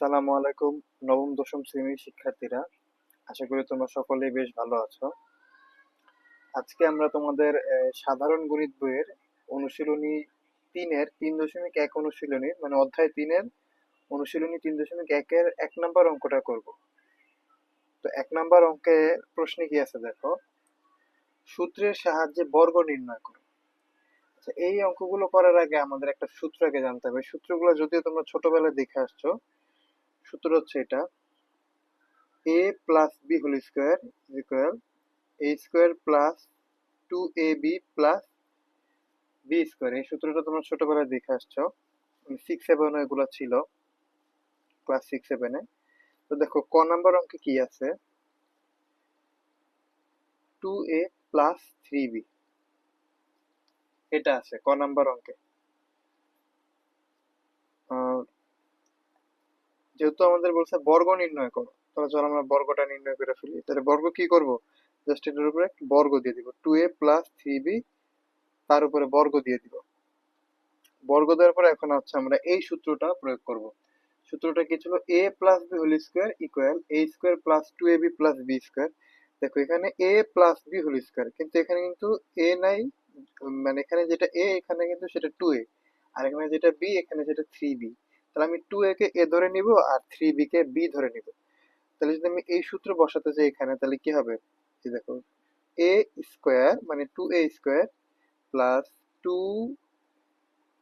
আসসালামু আলাইকুম, নবম, দশম শ্রেণির শিক্ষার্থীরা। আশা করি তোমরা সকলেই বেশ ভালো আছো। আজকে আমরা তোমাদের সাধারণ গণিত বইয়ের অনুশীলনী তিনের তিন দশমিক এক অনুশীলনী মানে অধ্যায় তিনের অনুশীলনী তিন দশমিক একের এক নম্বর অঙ্কটা করব। তো এক নাম্বার অঙ্কে প্রশ্নে কি আছে দেখো? সূত্রের সাহায্যে বর্গ নির্ণয় করো। আচ্ছা এই অঙ্কগুলো করার আগে আমাদের একটা সূত্র আগে জানতে হবে। সূত্রগুলো যদিও তোমরা ছোটবেলায় দেখে আসছো সূত্র হচ্ছে এটা। A plus B whole square equal A square plus two A B plus B square এই সূত্রটা তোমরা ছোটবেলায় দেখে আসছো। সিক্স সেভেন এগুলো ছিল। ক্লাস সিক্স সেভেনে তো দেখো, ক নাম্বার অঙ্কে কি আছে? Two A plus three B এটা আছে, ক নাম্বার অঙ্কে? যেহেতু আমাদের বলছে বর্গ নির্ণয় করো, তাহলে চলো আমরা বর্গটা নির্ণয় করে ফেলি। তাহলে বর্গ কি করব? জাস্ট এটার উপরে বর্গ দিয়ে দিব। Two A plus three B তার উপরে বর্গ দিয়ে দিব। বর্গ দেওয়ার পরে এখন হচ্ছে আমরা এই সূত্রটা প্রয়োগ করব। সূত্রটা কি ছিল? A plus B whole square equal A square plus two A B plus B square দেখো এখানে A plus B whole square কিন্তু এখানে কিন্তু এ নাই মানে এখানে যেটা এ এখানে কিন্তু সেটা টু এ আর এখানে যেটা বি এখানে সেটা থ্রি বি তাহলে আমি টু এ কে এ ধরে নিব আর থ্রি বি কে বি ধরে নিব। তাহলে যদি আমি এই সূত্র বসাতে চাই এখানে, তাহলে কি হবে? এই দেখো এ স্কোয়ার মানে two A square plus two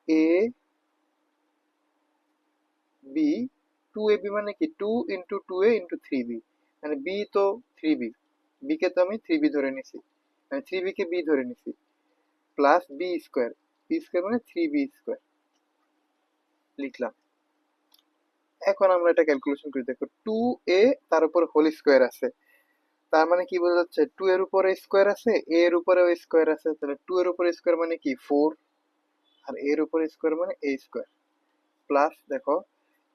A B two A B মানে কি? Two into two A into three B মানে বি তো থ্রি বি বি কে তো আমি থ্রি বি ধরে নিছি। মানে থ্রি বি কে বি ধরে নিছি। Plus B square B square মানে থ্রি বি স্কোয়ার লিখলাম। এখন আমরা এটা ক্যালকুলেশন করি। দেখো টু এ তার উপর হোল স্কোয়ার আছে। তার মানে কি বোঝা যাচ্ছে? টু এর উপরে স্কোয়ার আছে এ এর উপরে স্কোয়ার আছে। তাহলে টু এর উপরে স্কোয়ার মানে কি? ফোর আর এর উপরে স্কোয়ার মানে এ স্কোয়ার প্লাস দেখো,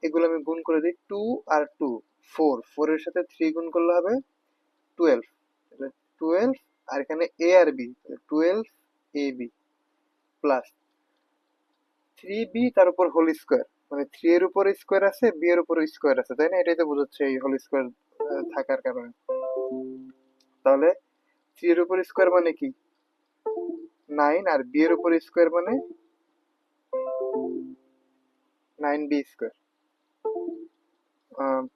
এগুলো আমি গুণ করে দিই টু আর টু ফোর ফোর এর সাথে থ্রি গুণ করলে হবে টুয়েলভ তাহলে টুয়েলভ আর এখানে A R B twelve A B plus three B তার উপর হোল স্কোয়ার মানে থ্রি এর উপর স্কোয়ার আছে বি এর উপর স্কোয়ার আছে, তাই না? এটাই তো বোঝাচ্ছে এই হোল স্কোয়ার থাকার কারণে। তাহলে থ্রি এর উপর স্কোয়ার মানে কি? নাইন আর বি এর উপর স্কোয়ার মানে নাইন বি স্কোয়ার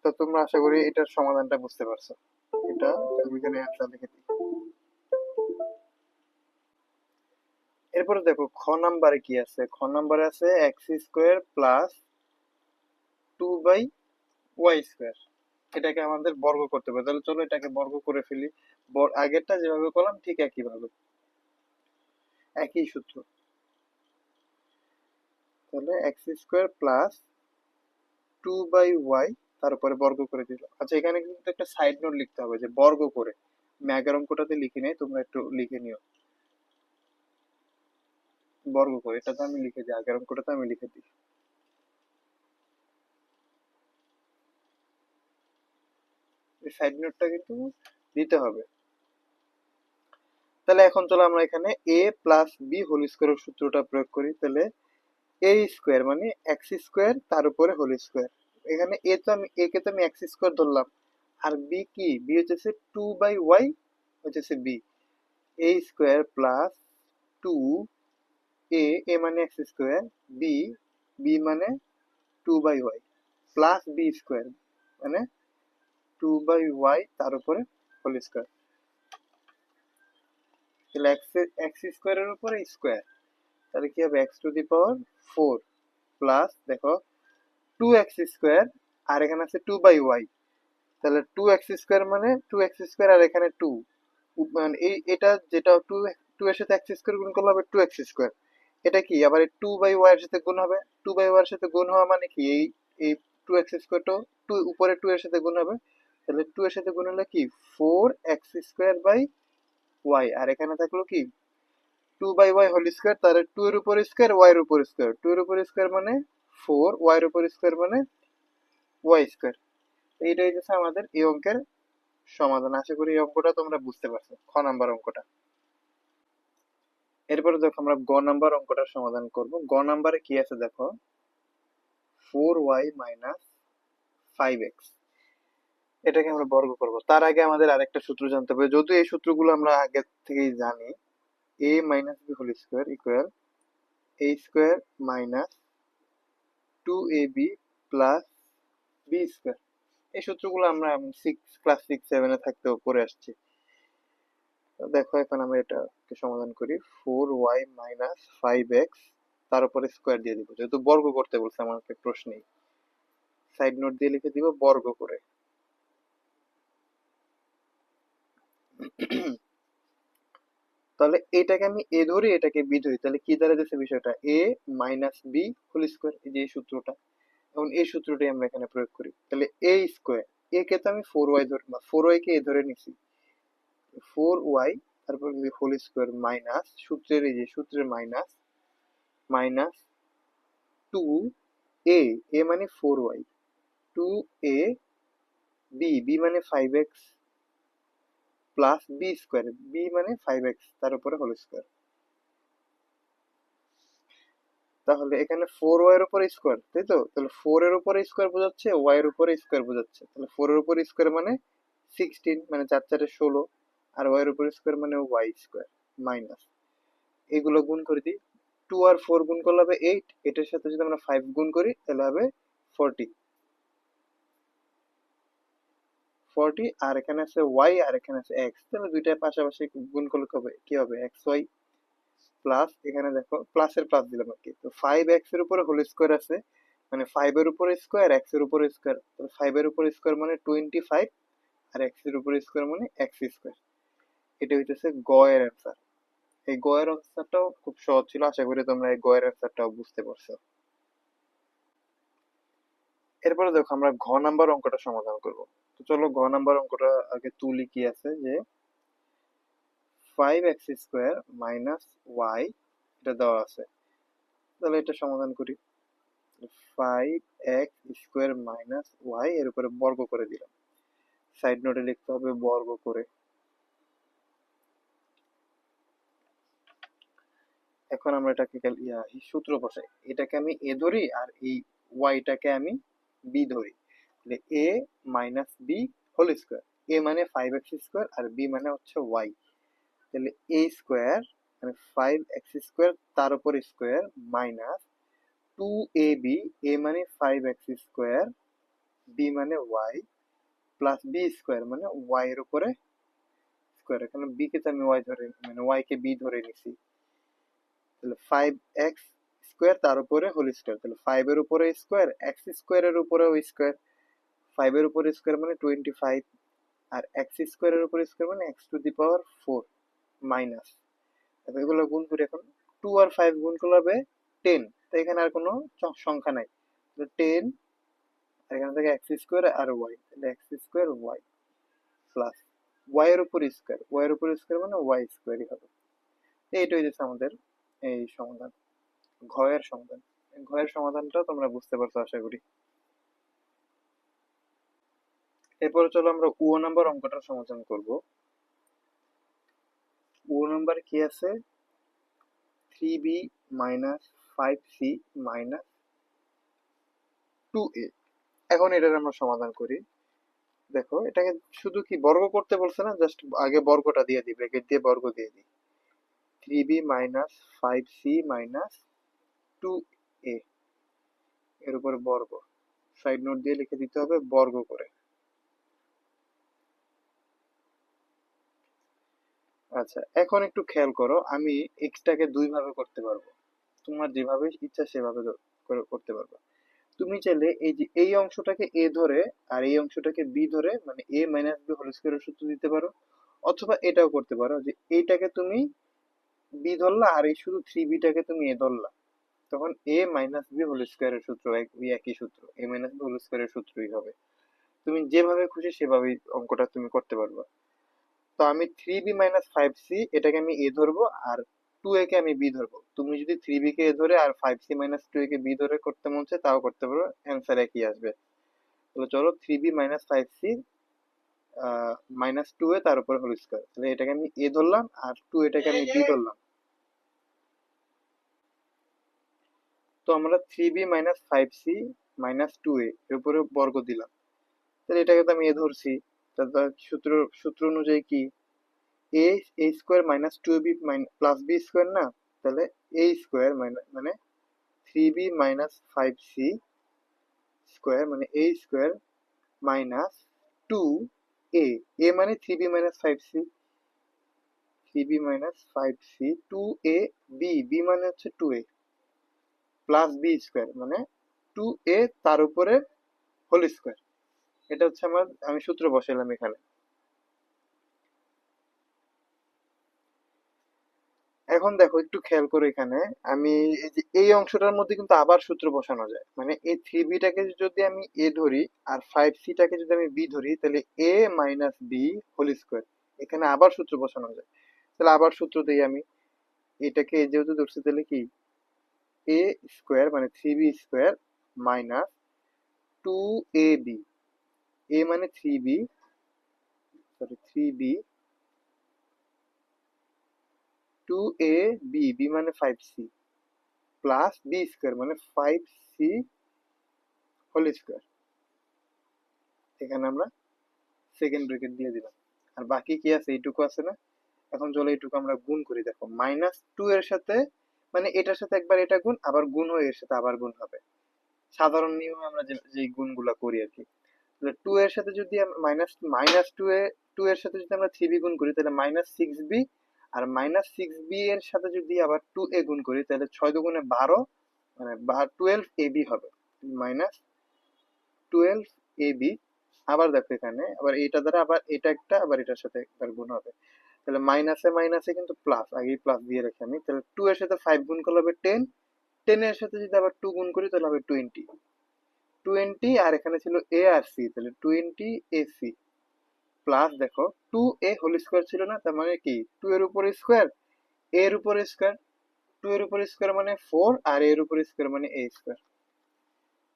তো তোমরা আশা করি এটার সমাধানটা বুঝতে পারছ। এটা আমি এখানে অ্যান্সার লিখে দিই। এরপরে দেখো, খ নাম্বারে কি আছে? খ নাম্বারে আছে X square plus two by Y square এটাকে আমাদের বর্গ করতে হবে। তাহলে চলো এটাকে বর্গ করে ফেলি। আগেরটা যেভাবে করলাম, ঠিক একই ভাবে একই সূত্র। তাহলে X square plus two by Y তার উপরে বর্গ করে দিল আচ্ছা এখানে কিন্তু একটা সাইড নোট লিখতে হবে যে বর্গ করে। আমি আগের অঙ্কটাতে লিখে নেই, তোমরা একটু লিখে নিও। বর্গ করে এটা তো আমি লিখে দিই। আগের অঙ্কটাতে আমি লিখে দিই। সাইড নোটটা কিন্তু দিতে হবে। তাহলে এখন চলো আমরা এখানে এ প্লাস বি হোল স্কোয়ারের সূত্রটা প্রয়োগ করি। তাহলে এ স্কোয়ার মানে এক্স স্কোয়ার তার উপরে হোল স্কোয়ার এখানে এ তো আমি এ কে তো আমি এক্স স্কোয়ার ধরলাম। আর বি কি? বি হচ্ছে টু বাই ওয়াই হচ্ছে B A square plus two A A মানে এক্স স্কোয়ার বি বি মানে two by Y plus B square মানে টু বাই ওয়াই তার উপরে হোল স্কোয়ার তাহলে এক্স স্কোয়ারের উপরে স্কোয়ার তাহলে কি হবে? X to the power four plus দেখো টু এক্স স্কোয়ার আর এখানে আছে টু বাই ওয়াই তাহলে টু এক্স স্কোয়ার মানে টু এক্স স্কোয়ার আর এখানে টু মানে এই, এটা যেটা টু টু এর সাথে এক্স স্কোয়ার গুণ করলে হবে টু এক্স স্কোয়ার এটা কি? আবার টু বাই ওয়াই এর সাথে গুণ হবে। টু বাই ওয়াই এর সাথে গুণ হওয়া মানে কি? এই এই টু এক্স স্কোয়ারটা টু উপরে টু এর সাথে গুণ হবে। তাহলে টু এর সাথে গুণ হলে কি? Four X square by Y আর এখানে থাকল কি? Two by Y whole square তাহলে টু এর উপর স্কোয়ার ওয়াই এর উপর স্কোয়ার টু এর উপর স্কোয়ার মানে ফোর ওয়াই এর উপর স্কোয়ার মানে ওয়াই স্কোয়ার এইটাই হচ্ছে আমাদের এই অঙ্কের সমাধান। আশা করি এই অঙ্কটা তোমরা বুঝতে পারছ, খ নাম্বার অঙ্কটা। এরপরে দেখো আমরা গ নাম্বার অঙ্কটার সমাধান করব। গ নাম্বারে কি আছে দেখো? Four Y minus five X এটাকে আমরা বর্গ করব। তার আগে আমাদের আরেকটা সূত্র জানতে হবে। যদিও এই সূত্রগুলো আমরা আগে থেকেই জানি A minus B whole square equal A square minus two A B plus B square এই সূত্রগুলো আমরা সিক্স ক্লাস সিক্স সেভেনে থাকতেও পড়ে আসছি। দেখো, এখন আমরা এটাকে সমাধান করি। Four Y minus five X তার উপরে স্কোয়ার দিয়ে দিব। যেহেতু বর্গ করতে বলছে, আমাকে প্রশ্নেই। সাইড নোট দিয়ে লিখে দিব, বর্গ করে। তাহলে এটাকে আমি এ ধরি এটাকে বি ধরি। তাহলে কি দাঁড়াতেছে বিষয়টা? A minus B whole square এই যে সূত্রটা। এখন এই সূত্রটাই আমরা এখানে প্রয়োগ করি। তাহলে এ স্কোয়ার এ কে তো আমি ফোর ওয়াই ধরে ফোর ওয়াই কে এ ধরে নিছি। ফোর ওয়াই তারপর হোল স্কোয়ার মাইনাস সূত্রের এই যে সূত্রের minus minus two A A মানে four Y two A B B মানে five X plus B square B মানে ফাইভ এক্স তার উপরে হোল স্কোয়ার তাহলে এখানে ফোর ওয়াই এর উপরে স্কোয়ার তাই তো? তাহলে ফোর এর উপরে স্কোয়ার বোঝাচ্ছে ওয়াই এর উপরে স্কোয়ার বোঝাচ্ছে। তাহলে ফোর এর উপরে স্কোয়ার মানে সিক্সটিন মানে চার চারে ষোলো, আর ওয়াই এর উপরে স্কোয়ার মানে ওয়াই স্কোয়ার মাইনাস এগুলো গুণ করে দিই টু আর ফোর গুণ করলে হবে এইট এটার সাথে যদি আমরা ফাইভ গুণ করি, তাহলে হবে ফোরটি ফোরটি আর এখানে আছে ওয়াই আর এখানে আছে এক্স তাহলে দুইটার পাশাপাশি গুণ করলে হবে কি হবে? এক্স ওয়াই প্লাস এখানে দেখো প্লাসের প্লাস দিলাম আর কি। তো ফাইভ এক্সের উপরে হোল স্কোয়ার আছে মানে ফাইভ এর উপরে স্কোয়ার এক্সের উপরে স্কোয়ার তো ফাইভ এর উপরে স্কোয়ার মানে টোয়েন্টি ফাইভ আর এক্সের উপরে স্কোয়ার মানে এক্স স্কোয়ার এটা হইতেছে গ এর অ্যান্সার এই গ এর অ্যান্সারটাও খুব সহজ ছিল, আশা করি তোমরা এই গ এর অ্যান্সারটাও বুঝতে পারছ। এরপরে দেখো আমরা ঘ নাম্বার অঙ্কটা সমাধান করব। তো চলো ঘ নাম্বার অঙ্কটা আগে তুলি কি আছে যে five X square minus Y এটা দেওয়া আছে। তাহলে এটা সমাধান করি। Five X square minus Y এর উপরে বর্গ করে দিলাম। সাইড নোটে লিখতে হবে বর্গ করে। এখন আমরা এটাকে সূত্র বসাই। এটাকে আমি এ ধরি আর এই ওয়াইটাকে আমি বি ধরি। তাহলে A minus B whole square A মানে ফাইভ এক্স স্কোয়ার আর বি মানে হচ্ছে ওয়াই তাহলে এ স্কোয়ার মানে ফাইভ এক্স স্কোয়ার তার উপর square minus two A B A মানে ফাইভ এক্স স্কোয়ার বি মানে ওয়াই প্লাস বি স্কোয়ার মানে ওয়াই এর উপরে স্কোয়ার এখানে বি কে তো আমি ওয়াই ধরে মানে ওয়াই কে বি ধরে নিছি। তাহলে ফাইভ এক্স স্কোয়ার তার উপরে হোল স্কোয়ার তাহলে ফাইভ এর উপরে স্কোয়ার এক্স স্কোয়ারের উপরেও স্কোয়ার ফাইভ এর উপরে স্কোয়ার মানে টোয়েন্টি ফাইভ আর এক্স স্কোয়ারের উপরে স্কোয়ার মানে X to the power four minus এগুলো গুণ করি এখন টু আর ফাইভ গুণ করলে হবে টেন তো এখানে আর কোনো সংখ্যা নাই। টেন আর এখানে থেকে এক্স স্কোয়ার আর ওয়াই তাহলে X square Y plus Y এর উপর স্কোয়ার ওয়াই এর উপর স্কোয়ার মানে ওয়াই স্কোয়ারই হবে। এইটাই হচ্ছে আমাদের এই সমাধান। ঘয়ের সমাধান। ঘয়ের সমাধানটা তোমরা বুঝতে পারছ, আশা করি। এরপরে চলো আমরা ও নাম্বার অঙ্কটার সমাধান করব। ও নাম্বার কি আছে? Three B minus five C minus two A. এখন এটার আমরা সমাধান করি। দেখো, এটাকে শুধু কি বর্গ করতে বলছে না? জাস্ট আগে বর্গটা দিয়ে দিই ব্র্যাকেট দিয়ে বর্গ দিয়ে দিই। Three B minus five C minus two A এর উপরে বর্গ। সাইড নোট দিয়ে লিখে দিতে হবে বর্গ করে। আচ্ছা এখন একটু খেয়াল করো, আমি এক্সটাকে দুই ভাবে করতে পারব। তোমার যেভাবে ইচ্ছা সেভাবে করতে পারব। তুমি চাইলে এই যে এই অংশটাকে এ ধরে আর এই অংশটাকে বি ধরে মানে এ মাইনাস বি হোল স্কোয়ারের সূত্র দিতে পারো। অথবা এটাও করতে পারো যে এইটাকে তুমি বি ধরলা আর এই শুধু থ্রি বিটাকে তুমি এ ধরলা। তখন এ মাইনাস বি হোল স্কোয়ারের সূত্র ওই একই সূত্র। এ মাইনাস বি হোল স্কোয়ারের সূত্রই হবে। তুমি যেভাবে খুশি সেভাবেই অঙ্কটা তুমি করতে পারবা। তো আমি three B minus five C এটাকে আমি এ ধরবো আর টু এ কে আমি বি ধরবো। তুমি যদি থ্রি বি কে এ ধরে আর five C minus two A K B ধরে করতে মন চায় তাও করতে পারো। অ্যান্সার একই আসবে। তাহলে চলো three B minus five C minus two A তার উপরে হোল স্কোয়ার তাহলে এটাকে আমি এ ধরলাম আর টু এটাকে আমি বি ধরলাম। তো আমরা three B minus five C minus two A এর উপরে বর্গ দিলাম। তাহলে এটাকে তো আমি এ ধরছি। সূত্র সূত্র অনুযায়ী কি? A A square minus two B plus B square না? তাহলে এ স্কোয়ার মাইনাস মানে three B minus five C square মানে A square minus two A A মানে three B minus five C three B minus five C two A B B মানে হচ্ছে two A plus B square মানে two এ তার উপরে whole square এটা হচ্ছে আমার, আমি সূত্র বসাইলাম এখানে। এখন দেখো, একটু খেয়াল করো এখানে। আমি এই অংশটার মধ্যে কিন্তু আবার সূত্র বসানো যায়। মানে এই থ্রি বিটাকে যদি আমি এ ধরি আর ফাইভ সিটাকে যদি আমি বি ধরি, তাহলে A minus B whole square এখানে আবার সূত্র বসানো যায়। তাহলে আবার সূত্র দিই আমি। এটাকে যেহেতু ধরছি, তাহলে কি? এ স্কোয়ার মানে three B square minus two A B A মানে three B sorry three B two A B B মানে five C plus B square মানে ফাইভ সি হোল স্কোয়ার এখানে আমরা সেকেন্ড ব্রেকেট দিয়ে দিলাম। আর বাকি কি আছে? এইটুকু আছে না? এখন চলো এইটুকু আমরা গুণ করি। দেখো মাইনাস টু এর সাথে মানে এটার সাথে একবার এটা গুণ, আবার গুণ হয়ে এর সাথে আবার গুণ হবে। সাধারণ নিয়মে আমরা যে গুণগুলা করি আর কি। টু এর সাথে যদি minus minus two A two এর সাথে যদি আমরা থ্রি বি গুণ করি, তাহলে মাইনাস সিক্স বি আর মাইনাস সিক্স বি এর সাথে যদি আবার টু এ গুণ করি, তাহলে ছয় দুগুণে বারো মানে টুয়েলভ এ বি হবে। মাইনাস টুয়েলভ এ বি আবার দেখো এখানে, আবার এটা দ্বারা আবার এটা একটা, আবার এটার সাথে একবার গুণ হবে। তাহলে মাইনাসে মাইনাসে কিন্তু প্লাস আগেই প্লাস দিয়ে রাখি আমি, তাহলে টু এর সাথে ফাইভ গুণ করলে হবে টেন টেন এর সাথে যদি আবার টু গুণ করি তাহলে হবে টোয়েন্টি টোয়েন্টি আর এখানে ছিল এ আর সি তাহলে টোয়েন্টি এ সি প্লাস দেখো টু এ হোল স্কোয়ার ছিল না, তার মানে কি? টু এর উপর স্কোয়ার এর উপর স্কোয়ার টু এর উপর স্কোয়ার মানে ফোর আর এর উপর স্কোয়ার মানে এ স্কোয়ার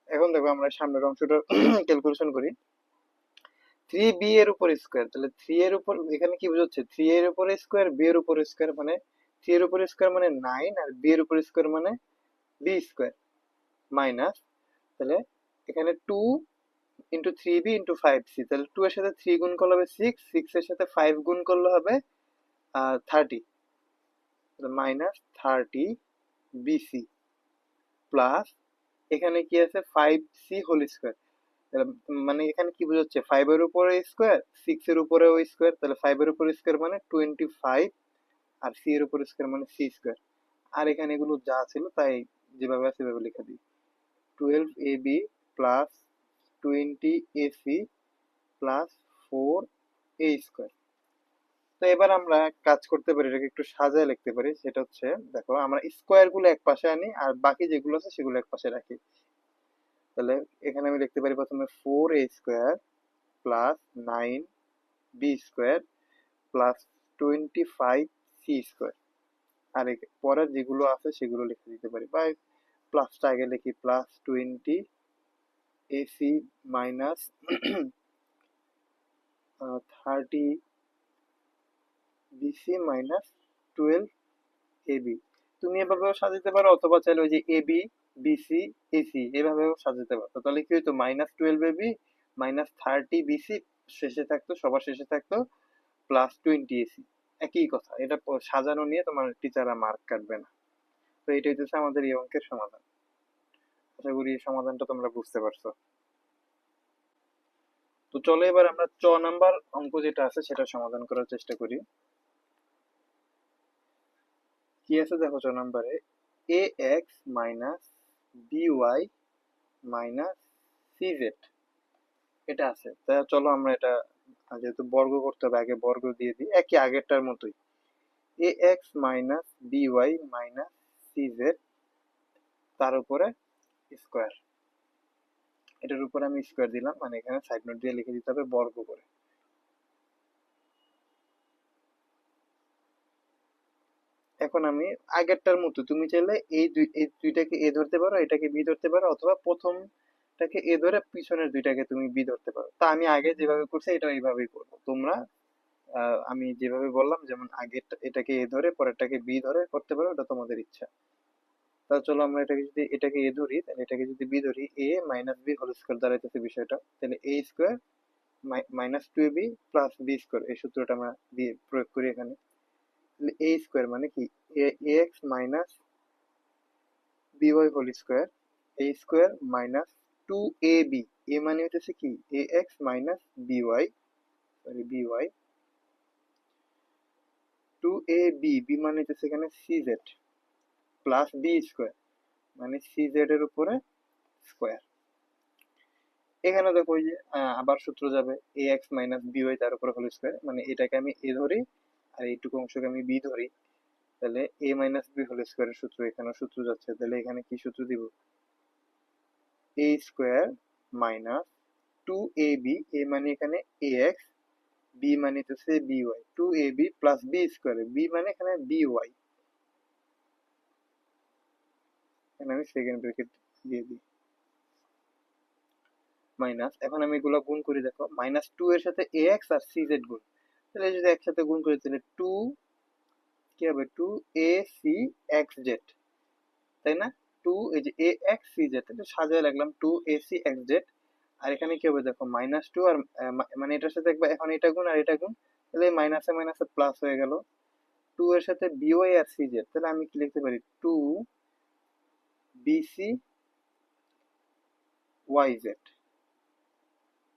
এখন দেখো আমরা সামনের অংশটা ক্যালকুলেশন করি। থ্রি বি এর উপর স্কোয়ার তাহলে থ্রি এর উপর, এখানে কি বোঝাচ্ছে? থ্রি এর উপর স্কোয়ার বি এর উপর স্কোয়ার মানে থ্রি এর উপর স্কোয়ার মানে নাইন আর বি এর উপর স্কোয়ার মানে বি স্কোয়ার মাইনাস তাহলে এখানে two into three B into five C তাহলে টু এর সাথে থ্রি গুণ করলে হবে সিক্স সিক্স এর সাথে ফাইভ গুণ করলে হবে thirty minus thirty BC plus এখানে কি আছে ফাইভ সি হোল স্কোয়ার মানে এখানে কি বোঝাচ্ছে? ফাইভ এর উপরে স্কোয়ার সিক্স এর উপরে ওই স্কোয়ার তাহলে ফাইভ এর উপরে স্কোয়ার মানে টোয়েন্টি ফাইভ আর সি এর উপরে স্কোয়ার মানে সি স্কোয়ার আর এখানে এগুলো যা ছিল তাই যেভাবে আছে সেভাবে লিখে দিই। Twelve A B plus twenty A C plus four A square তো এবার আমরা কাজ করতে পারি, এটাকে একটু সাজায় লিখতে পারি, সেটা হচ্ছে, দেখো, আমরা স্কোয়ারগুলো এক পাশে আনি আর বাকি যেগুলো আছে সেগুলো এক পাশে রাখি। তাহলে এখানে আমি লিখতে পারি প্রথমে four A square plus nine B square plus twenty five C square আর পরে যেগুলো আছে সেগুলো লিখে দিতে পারি। বা প্লাসটা আগে লিখি plus twenty AC minus thirty BC minus twelve AB তুমি এভাবেও সাজাতে পারো, অথবা চাইলে ওই যে এবি বিসি এসি এভাবেও সাজাতে পারতো। তাহলে কি হতো minus twelve minus thirty BC শেষে থাকতো, সবার শেষে থাকতো প্লাস টোয়েন্টি এসি একই কথা, এটা সাজানো নিয়ে তোমার টিচাররা মার্ক কাটবে না। তো হচ্ছে আমাদের এই অঙ্কের সমাধান। আশা করি এই সমাধানটা তোমরা বুঝতে পারছ। তো চলো এবার আমরা চ নাম্বার অঙ্ক যেটা আছে সেটা সমাধান করার চেষ্টা করি। কি আছে দেখো ছ নাম্বারে? A X minus Y minus C এটা আছে। তা চলো আমরা এটা, যেহেতু বর্গ করতে হবে, আগে বর্গ দিয়ে দিই। একই আগেরটার মতোই। A X minus B Y minus C Z তার উপরে স্কোয়ার এটার উপরে আমি স্কোয়ার দিলাম মানে এখানে সাইড নোট দিয়ে লিখে দিতে হবে বর্গ করে। এখন আমি আগেরটার মতো, তুমি চাইলে এই দুই, এই দুইটাকে এ ধরতে পারো, এটাকে বি ধরতে পারো, অথবা প্রথমটাকে এ ধরে পিছনের দুইটাকে তুমি বি ধরতে পারো। তা আমি আগে যেভাবে করছি এটা এইভাবেই করব। তোমরা আমি যেভাবে বললাম, যেমন আগে এটাকে এ ধরে, পরেরটাকে বি ধরে করতে পারো, এটা তোমাদের ইচ্ছা। তাহলে চলো আমরা এটাকে যদি, এটাকে এ ধরি, তাহলে এটাকে যদি বি ধরি, A minus B whole square দাঁড়াইতেছে বিষয়টা, তাহলে A square minus two B plus B square এই সূত্রটা আমরা দিয়ে প্রয়োগ করি এখানে। এ স্কোয়ার মানে কি? A X minus BY whole square A square minus two A B A মানে হচ্ছে কি? A X minus BY sorry BY two A B B মানে হচ্ছে এখানে C Z plus B square মানে সি জেড এর উপরে স্কোয়ার এখানে দেখো যে আবার সূত্র যাবে A X minus B Y তার উপরে হোল স্কোয়ার মানে এটাকে আমি এ ধরি আর এইটুকু অংশকে আমি বি ধরি, তাহলে এ মাইনাস বি হোল স্কোয়ারের সূত্র এখানে সূত্র যাচ্ছে, তাহলে এখানে কি সূত্র দিব? A square minus two A B A মানে এখানে এ এক্স বি মানে হচ্ছে B Y two A B plus B square B মানে এখানে বি ওয়াই এখানে আমি সেকেন্ড ব্র্যাকেট দিয়ে দিই। মাইনাস এখন আমি এগুলো গুণ করি, দেখো মাইনাস টু এর সাথে এ এক্স আর সি জেড গুণ। তাহলে যদি একসাথে গুণ করি, তাহলে টু কি হবে? Two A C X Z তাই না? টু এই যে এ এক্স সি জেড এটা সাজায় লাগলাম two A C X Z আর এখানে কি হবে? দেখো মাইনাস টু আর মানে এটার সাথে একবার এখন এটা গুণ আর এটা গুণ, তাহলে মাইনাসে মাইনাসে প্লাস হয়ে গেল। টু এর সাথে বিওয়াই আর সি জেড তাহলে আমি কি লিখতে পারি? Two BC Y Z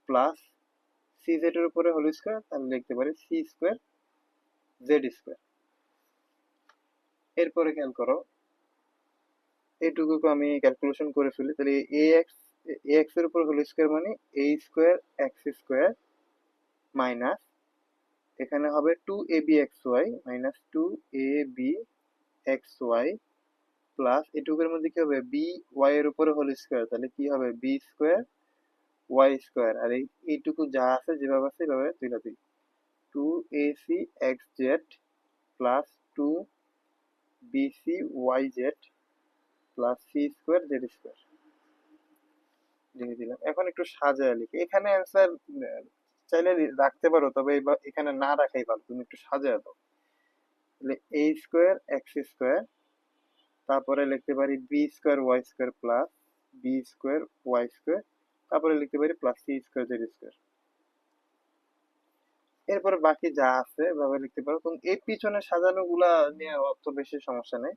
plus C Z এর উপরে হোল স্কোয়ার তাহলে লিখতে পারি সি স্কোয়ার জেড স্কোয়ার এরপরে খেয়াল করো এইটুকুকে আমি ক্যালকুলেশন করে ফেলি, তাহলে এ এক্স এ এক্সের উপর হোল স্কোয়ার মানে A square X square minus এখানে হবে two A B X Y minus two A B X Y plus এটুকুর মধ্যে কি হবে? বি ওয়াই এর উপরে হোল স্কোয়ার তাহলে কি হবে? বি স্কোয়ার ওয়াই স্কোয়ার আর এই, এইটুকু যা আছে যেভাবে আছে এভাবে তুলে দিই two A C X Z plus two B C Y Z plus C square Z square লিখে দিলাম। এখন একটু সাজায় লিখি। এখানে অ্যান্সার চাইলে রাখতে পারো, তবে এখানে না রাখাই ভালো। তুমি একটু সাজায় দাও। তাহলে এ স্কোয়ার এক্স স্কোয়ার তারপরে লিখতে পারি B square Y square plus B square Y square তারপরে লিখতে পারি plus C square Z square এরপরে বাকি যা আছে এভাবে লিখতে পারো। তুমি এই পিছনে সাজানো গুলা নিয়ে অত বেশি সমস্যা নেই,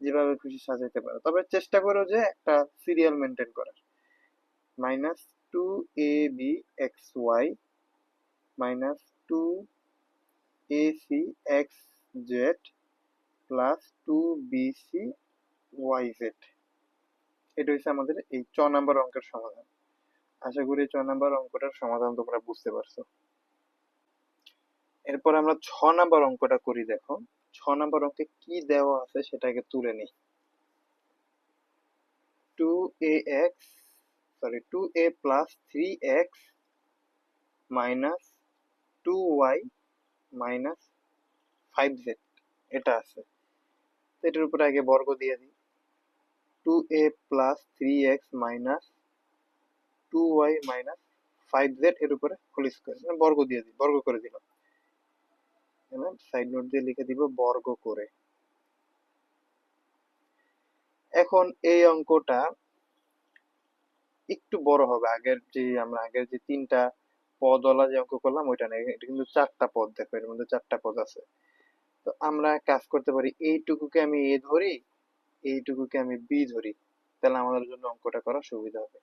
যেভাবে খুশি সাজাইতে পারো। তবে চেষ্টা করো যে একটা সিরিয়াল মেনটেন করার। Minus two A B X Y minus two A C X Z plus two B C Y Z এটা হচ্ছে আমাদের এই চ নাম্বার অঙ্কের সমাধান। আশা করি চ নাম্বার অঙ্কটার সমাধান তোমরা বুঝতে পারছ। এরপর আমরা ছ নাম্বার অঙ্কটা করি দেখো। ছ নাম্বার অঙ্কে কি দেওয়া আছে সেটাকে তুলে নিই। Two A X sorry two A plus three X minus two Y minus five Z এটা আছে। এটার উপরে আগে বর্গ দিয়ে দিই। Two A plus three X minus two Y minus five Z এর উপরে হোল স্কোয়ার মানে বর্গ দিয়ে দিই, বর্গ করে সাইড নোট দিয়ে লিখে দিব বর্গ করে। এখন এই অঙ্কটা একটু বড় হবে, আগের যে আমরা, আগের যে তিনটা যে অঙ্ক করলাম, ওইটা না এটা কিন্তু চারটা পদ দেখো, এর মধ্যে চারটা পদ আছে। তো আমরা কাজ করতে পারি, এইটুকুকে আমি এ ধরি, এইটুকুকে আমি বি ধরি, তাহলে আমাদের জন্য অঙ্কটা করা সুবিধা হবে।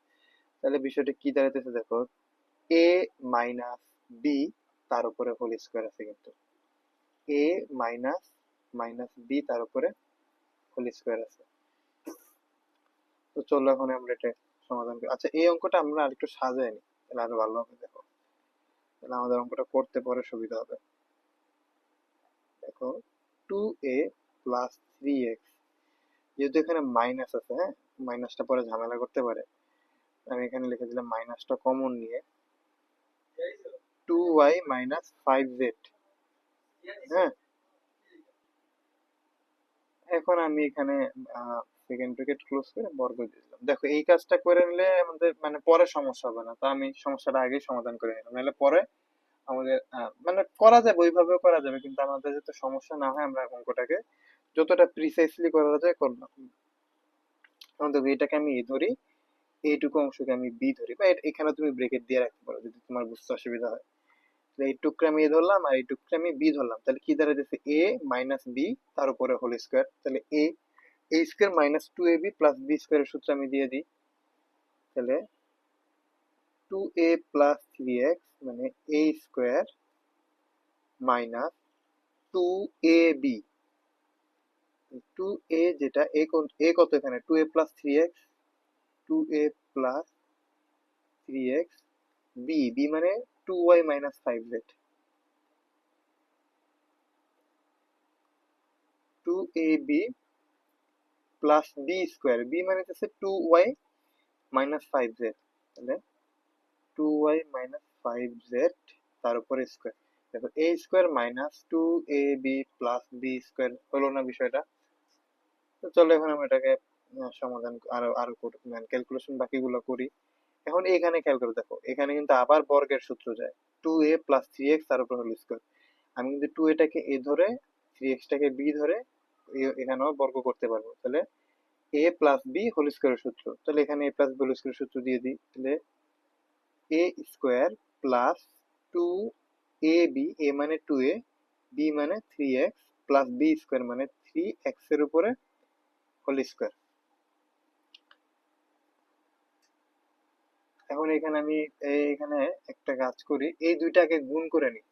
তাহলে বিষয়টা কি দাঁড়াইতেছে দেখো? এ মাইনাস বি তার উপরে হোল স্কোয়ার আছে কিন্তু। এ মাইনাস মাইনাস বি তার উপরে হোল স্কোয়ার আছে। তো চলো এখন আমরা এটা সমাধান করি। আচ্ছা এই অঙ্কটা আমরা আরেকটু সাজাই নি, তাহলে আরও ভালো হবে, দেখো। তাহলে আমাদের অঙ্কটা করতে পরে সুবিধা হবে। দেখো two A plus three X যেহেতু এখানে মাইনাস আছে হ্যাঁ? মাইনাসটা পরে ঝামেলা করতে পারে। আমি এখানে লিখে দিলাম মাইনাসটা কমন নিয়ে two Y minus five Z হ্যাঁ? এখন আমি এখানে সেকেন্ড ব্র্যাকেট ক্লোজ করে বর্গ দিয়ে দিলাম। দেখো, এই কাজটা করে নিলে আমাদের মানে পরে সমস্যা হবে না। তো আমি সমস্যাটা আগেই সমাধান করে নিলাম। নাহলে পরে আমাদের মানে করা যাবে, ওইভাবেও করা যাবে, কিন্তু আমাদের যাতে সমস্যা না হয়, আমরা অঙ্কটাকে যতটা প্রিসাইসলি করা যায় করলাম। দেখো, এটাকে আমি ধরি। এইটুকু অংশকে আমি বি ধরি বা এখানে তুমি ব্রেকেট দিয়ে রাখতে পারো যদি তোমার বুঝতে অসুবিধা হয়। তাহলে এই টুকরা আমি এ ধরলাম আর এই টুকরা আমি বি ধরলাম। তাহলে কি দাঁড়াইতেছে? এ মাইনাস বি তার উপরে হোল স্কোয়ার তাহলে A A square minus two A B plus B স্কোয়ারের সূত্র আমি দিয়ে দিই। তাহলে two A plus three X মানে A square minus two A B two A যেটা এ কত এখানে? Two A plus three X two A plus three X B B মানে two Y minus five Z two A B plus B square B মানে হচ্ছে two Y minus five Z তাহলে two Y minus five Z তার উপরে square দেখো A square minus two A B plus B square হলো না বিষয়টা? তো চলো এখন আমরা এটাকে সমাধান আরও আরও মানে ক্যালকুলেশন বাকিগুলো করি। এখন এখানে খেয়াল করে দেখো, এখানে কিন্তু আবার বর্গের সূত্র যায়। Two A plus three X তার উপর হোল স্কোয়ার আমি কিন্তু টু এটাকে এ ধরে থ্রি এক্সটাকে বি ধরে এখানেও বর্গ করতে পারব। তাহলে এ প্লাস বি হোল স্কোয়ারের সূত্র। তাহলে এখানে এ প্লাস বি হোল স্কোয়ারের সূত্র দিয়ে দিই। তাহলে A square plus two A B A মানে টু এ বি মানে three X plus B square মানে থ্রি এক্সের উপরে হোল স্কোয়ার এখন এখানে আমি এখানে একটা কাজ করি এই দুইটাকে গুণ করে নিই।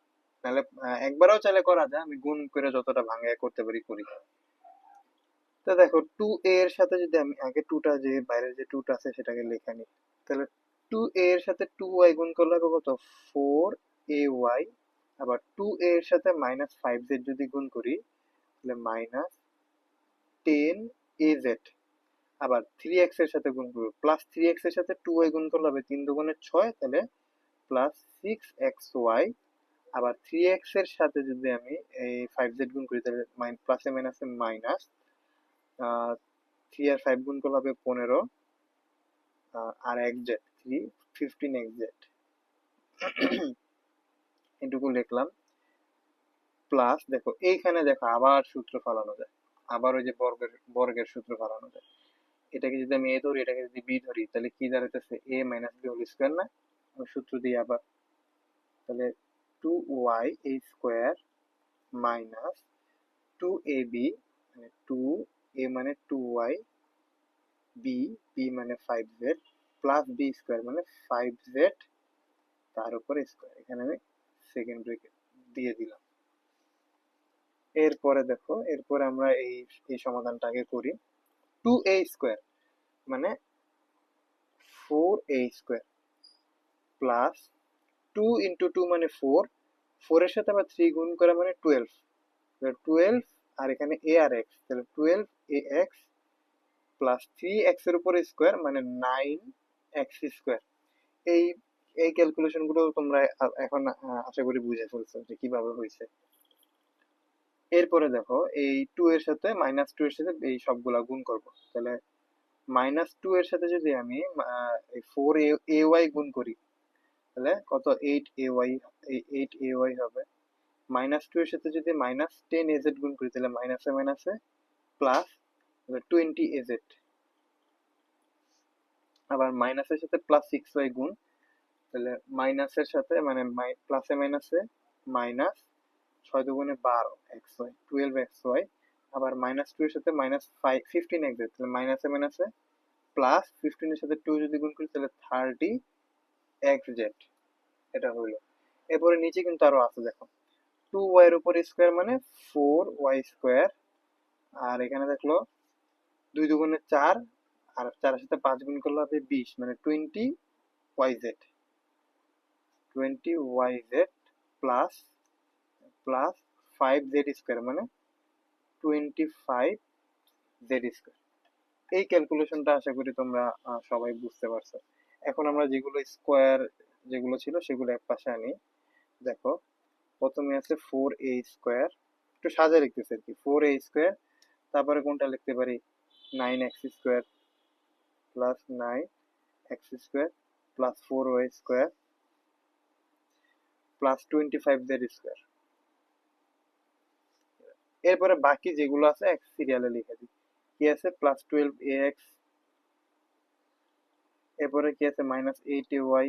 আহ, একবারও চাইলে করা যায় আমি গুণ করে যতটা ভাঙায় করতে পারি করি। তো দেখো টু এর সাথে যদি আমি আগে টুটা যে বাইরের যে টুটা আছে সেটাকে লেখা নিই তাহলে টু এর সাথে টু ওয়াই গুণ করলে হবে কত? ফোর এ ওয়াই আবার টু এর সাথে মাইনাস ফাইভ জেড যদি গুণ করি তাহলে মাইনাস টেন এ জেড আবার থ্রি এক্সের সাথে গুণ করব। প্লাস থ্রি এক্সের সাথে টু ওয়াই গুণ করলে হবে তিন দুগুণে ছয়, তাহলে প্লাস সিক্স এক্স ওয়াই আবার থ্রি এক্সের সাথে যদি আমি এই ফাইভ জেড গুণ করি, তাহলে প্লাসে মাইনাসে মাইনাস থ্রি আর ফাইভ গুণ করলে হবে পনেরো আর এক Z three fifteen X Z এটুকু লিখলাম। প্লাস দেখো, এইখানে দেখো আবার সূত্র ফালানো যায়। আবার ওই যে বর্গের বর্গের সূত্র ফালানো যায়। এটাকে যদি আমি এ ধরি, এটাকে যদি বি ধরি, তাহলে কি দাঁড়াইতেছে? A minus B whole square না? ওই সূত্র দিয়ে আবার। তাহলে two Y A square minus two A B মানে টু এ মানে টু ওয়াই বি বি মানে five Z plus B square মানে ফাইভ জেড তার উপরে স্কোয়ার এখানে আমি সেকেন্ড ব্রেকেট দিয়ে দিলাম। এরপরে দেখো, এরপরে আমরা এই এই সমাধানটা আগে করি। টু এ স্কোয়ার মানে four A square plus two into two মানে ফোর ফোরের সাথে আবার থ্রি গুণ করা মানে টুয়েলভ টুয়েলভ আর এখানে এ আর এক্স তাহলে twelve A X plus three এক্সের উপরে স্কোয়ার মানে নাইন এক্স স্কোয়ার এই এই ক্যালকুলেশনগুলো তোমরা এখন আশা করি বুঝে ফেলছো যে কীভাবে হয়েছে। এরপরে দেখো, এই টু এর সাথে মাইনাস টু এর সাথে এই সবগুলা গুণ করব। তাহলে মাইনাস টু এর সাথে যদি আমি ফোর এ ওয়াই গুণ করি, তাহলে কত? Eight A Y eight A Y হবে। মাইনাস টু এর সাথে যদি মাইনাস টেন এ এজেড গুণ করি, তাহলে মাইনাসে মাইনাসে প্লাস টোয়েন্টি এজেড আবার মাইনাসের সাথে প্লাস সিক্স ওয়াই গুণ, তাহলে মাইনাসের সাথে মানে প্লাসে মাইনাসে মাইনাস ছয় দুগুণে বারো, X Y twelve X Y, আবার মাইনাস টু এর সাথে মাইনাস ফাইভ ফিফটিন এক্স তাহলে মাইনাসে মাইনাসে প্লাস ফিফটিনের সাথে টু যদি গুণ করি, তাহলে থার্টি এক্স জেড, এটা হইল। এরপরে নিচে কিন্তু আরও আছে, দেখো। টু ওয়াই এর উপর স্কোয়ার মানে ফোর ওয়াই স্কোয়ার আর এখানে দেখল দুই দুগুণে চার, আর চারের সাথে পাঁচ গুণ করলে হবে বিশ মানে twenty Y Z twenty Y Z plus plus five Z square মানে টোয়েন্টি ফাইভ জেড স্কোয়ার এই ক্যালকুলেশনটা আশা করি তোমরা সবাই বুঝতে পারছ। এখন আমরা যেগুলো স্কোয়ার যেগুলো ছিল সেগুলো এক পাশে আনি। দেখো, প্রথমে আছে ফোর এ স্কোয়ার একটু সাজায় লিখতেছি আর কি। ফোর এ স্কোয়ার তারপরে কোনটা লিখতে পারি? Nine X square plus nine X square plus four Y square plus twenty five Z square এরপরে বাকি যেগুলো আছে, এক সিরিয়ালে লিখে দিই। কি আছে? প্লাস টুয়েলভ এ এক্স এরপরে কি আছে? মাইনাস এইট এ ওয়াই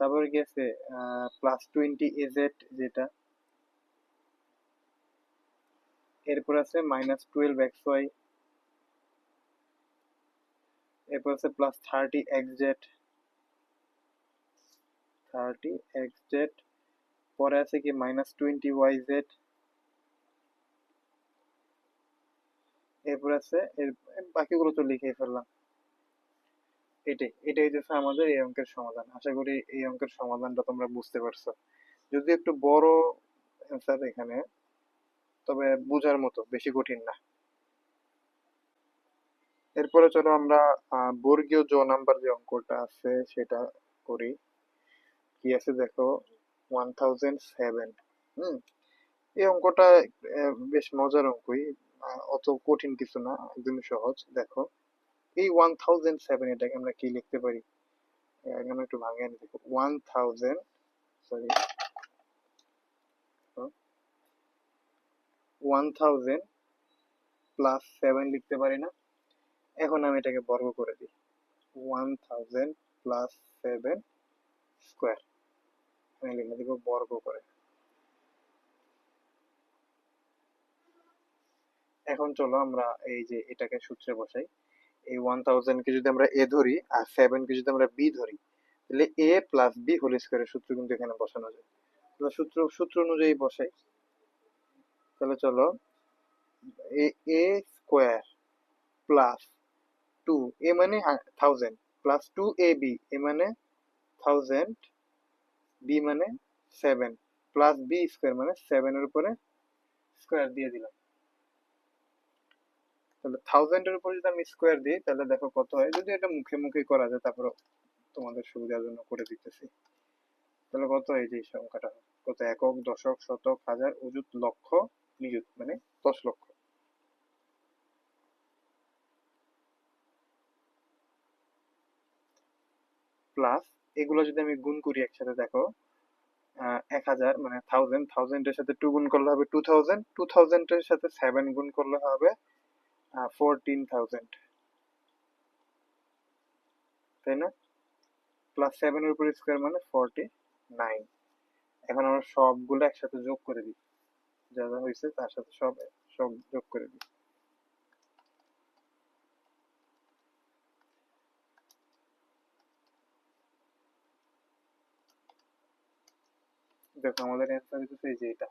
তারপরে কি আছে? প্লাস টোয়েন্টি এ জেড যেটা, এরপর আছে মাইনাস টুয়েলভ এক্স ওয়াই এরপর আছে plus thirty X Z thirty X Z পরে আছে কি মাইনাস টোয়েন্টি ওয়াই জেড এরপর আছে, এর বাকিগুলো তো লিখেই ফেললাম। এটাই এটাই হচ্ছে আমাদের এই অঙ্কের সমাধান। আশা করি এই অঙ্কের সমাধানটা তোমরা বুঝতে পারছ। যদি একটু বড় অ্যান্সার এখানে, তবে বোঝার মতো, বেশি কঠিন না। এরপরে চলো আমরা বর্গীয় জ নাম্বার যে অঙ্কটা আছে, সেটা করি। কি আছে দেখো? ওয়ান থাউজেন্ড সেভেন হম, এই অঙ্কটা বেশ মজার অঙ্কই। অত কঠিন কিছু না, একদমই সহজ। দেখো, এই ওয়ান থাউজেন্ড সেভেন এটাকে আমরা কি লিখতে পারি? আমরা একটু ভাঙে আনি দেখো one thousand sorry one thousand plus seven লিখতে পারি না। এখন আমি এটাকে বর্গ করে দিই। One thousand plus seven square লিখে দিব বর্গ করে। এখন চলো আমরা এই যে এটাকে সূত্রে বসাই। এই ওয়ান থাউজেন্ড কে যদি আমরা এ ধরি আর সেভেন কে যদি আমরা বি ধরি, তাহলে এ প্লাস বি হোল স্কোয়ারের সূত্র কিন্তু এখানে বসানো যায়। তাহলে সূত্র সূত্র অনুযায়ী বসাই। তাহলে চলো A A square plus two A মানে thousand plus two A B A মানে থাউজেন্ড বি মানে সেভেন প্লাস বি স্কোয়ার মানে সেভেনের উপরে স্কোয়ার দিয়ে দিলাম। তাহলে থাউজেন্ডের উপর যদি আমি স্কোয়ার দিই, তাহলে দেখো কত হয়? যদি এটা মুখে মুখে করা যায় তারপর তোমাদের সুবিধার জন্য করে দিতেছি। তাহলে কত হয়? যে সংখ্যাটা কত? একক, দশক, শতক, হাজার, অযুত, লক্ষ, নিযুত মানে দশ লক্ষ। প্লাস এগুলো যদি আমি গুণ করি একসাথে, দেখো এক হাজার মানে থাউজেন্ড থাউজেন্ডের সাথে টু গুণ করলে হবে টু থাউজেন্ড টু থাউজেন্ডের সাথে সেভেন গুণ করলে হবে ফোরটিন থাউজেন্ড তাই না? প্লাস সেভেনের উপর স্কোয়ার মানে ফোরটি নাইন এখন আমরা সবগুলো একসাথে যোগ করে দিই। যা যা হয়েছে তার সাথে সব সব যোগ করে দিই। দেখো, আমাদের অ্যান্সার হচ্ছে এই যে এটা।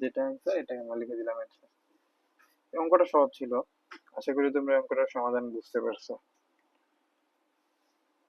যেটা অ্যান্সার এটাকে আমরা লিখে দিলাম অ্যান্সার অঙ্কটা সহজ ছিল। আশা করি তোমরা অঙ্কটার সমাধান বুঝতে পারছ।